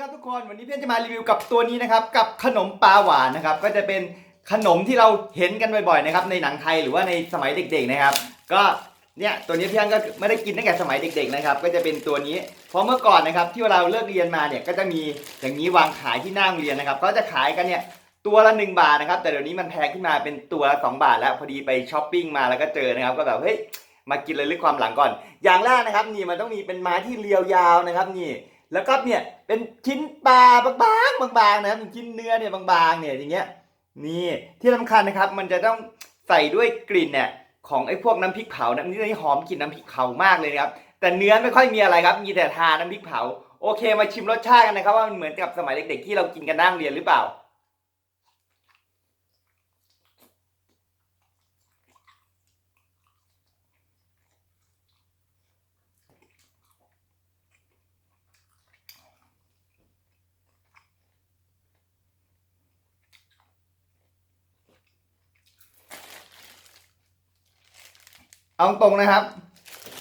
ครับทุกคนวันนี้เพื่อนจะมารีวิวกับตัวนี้นะครับกับขนมปลาหวานนะครับก็จะเป็นขนมที่เราเห็นกันบ่อยๆนะครับในหนังไทยหรือว่าในสมัยเด็ก ๆนะครับ ก็เนี่ยตัวนี้เพื่อนก็ไม่ได้กินตั้งแต่สมัยเด็ก ๆนะครับ ก็จะเป็นตัวนี้เพราะเมื่อก่อนนะครับที่เราเลิกเรียนมาเนี่ยก็จะมีอย่างนี้วางขายที่หน้าโรงเรียนนะครับก็จะขายกันเนี่ยตัวละ 1 บาทนะครับ แต่เดี๋ยวนี้มันแพงขึ้นมาเป็นตัวละ2บาท แล้วพอดีไปช้อปปิ้งมาแล้วก็เจอนะครับก็แบบเฮ้ยมากินเลยลึกความหลังก่อน อย่างแรกนะครับนี่มันต้องมีเป็นไม้ที่เรียวยาวนะครับนี่ แล้วก็เนี่ยเป็นชิ้นปลาบางๆบางๆนะครับเป็นชิ้นเนื้อเนี่ยบางๆเนี่ยอย่างเงี้ยนี่ที่สำคัญนะครับมันจะต้องใส่ด้วยกลิ่นเนี่ยของไอ้พวกน้ำพริกเผานะนี่หอมกลิ่นน้ำพริกเผามากเลยนะครับแต่เนื้อไม่ค่อยมีอะไรครับมีแต่ทาน้ำพริกเผาโอเคมาชิมรสชาติกันนะครับว่ามันเหมือนกับสมัยเด็กๆที่เรากินกันนั่งเรียนหรือเปล่า เอาตรงนะครับ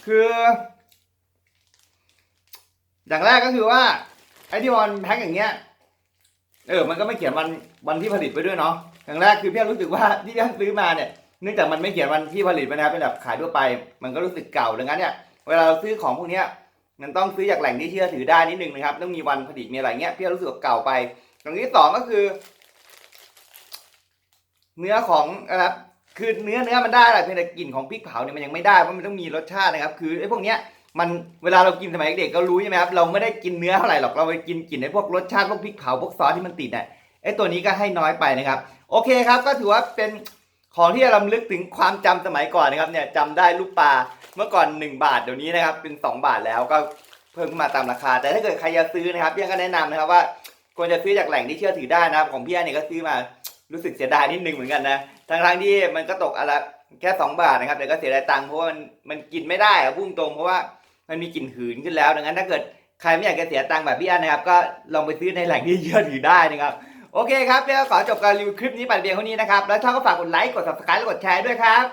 คือ อย่างแรกก็คือว่า ไอที่มันแพ็คอย่างเงี้ยเออ มันก็ไม่เขียนวันวันที่ผลิตไว้ด้วยเนาะ อย่างแรกคือพี่รู้สึกว่าที่พี่ซื้อมาเนี่ย เนื่องจากมันไม่เขียนวันที่ผลิตไว้นะครับเป็นแบบขายทั่วไป มันก็รู้สึกเก่าดังนั้นเนี่ยเวลาเราซื้อของพวกเนี้ยมันต้องซื้อจากแหล่งที่เชื่อถือได้นิดนึงนะครับต้องมีวันผลิตมีอะไรเงี้ยพี่รู้สึกว่าเก่าไปอย่างที่สองก็คือ เนื้อของนะครับ คือเนื้อเนื้อมันได้แหละเพียงแต่กลิ่นของพริกเผาเนี่ยมันยังไม่ได้เพราะมันต้องมีรสชาตินะครับคือไอ้พวกเนี้ยมันเวลาเรากินสมัยเด็กก็รู้ใช่ไหมครับเราไม่ได้กินเนื้อเท่าไหร่หรอกเราไปกินกลิ่นไอ้พวกรสชาติพวกพริกเผาพวกซอสที่มันติดเนี่ยไอ้ตัวนี้ก็ให้น้อยไปนะครับ โอเคครับก็ถือว่าเป็นของที่รำลึกถึงความจำสมัยก่อนนะครับเนี่ยจำได้ลูกปลาเมื่อก่อน 1 บาทเดี๋ยวนี้นะครับเป็น 2 บาทแล้วก็เพิ่มขึ้นมาตามราคา แต่ถ้าเกิดใครจะซื้อนะครับพี่ก็แนะนำนะครับว่าควรจะซื้อจากแหล่งที่เชื่อถือได้นะครับ ของพี่เนี่ยก็ซื้อมารู้สึกเสียดายนิดนึงเหมือนกันนะ ทางทางที่มันก็ตกอะไรแค่2บาทนะครับแต่ก็เสียดายตังค์เพราะว่ามันมันกินไม่ได้อะพุ่งตรงเพราะว่ามันมีกลิ่นหืนขึ้นแล้วดังนั้นถ้าเกิดใครไม่อยากจะเสียตังค์แบบพี่อันนะครับ ก็ลองไปซื้อในแหล่งที่เชื่อถือได้นะครับโอเคครับเดี๋ยวขอจบการรีวิวคลิปนี้ไปเพียงเท่านี้นะครับแล้วชอบก็ฝากกดไลค์กด subscribe และกดแชร์ด้วยครับ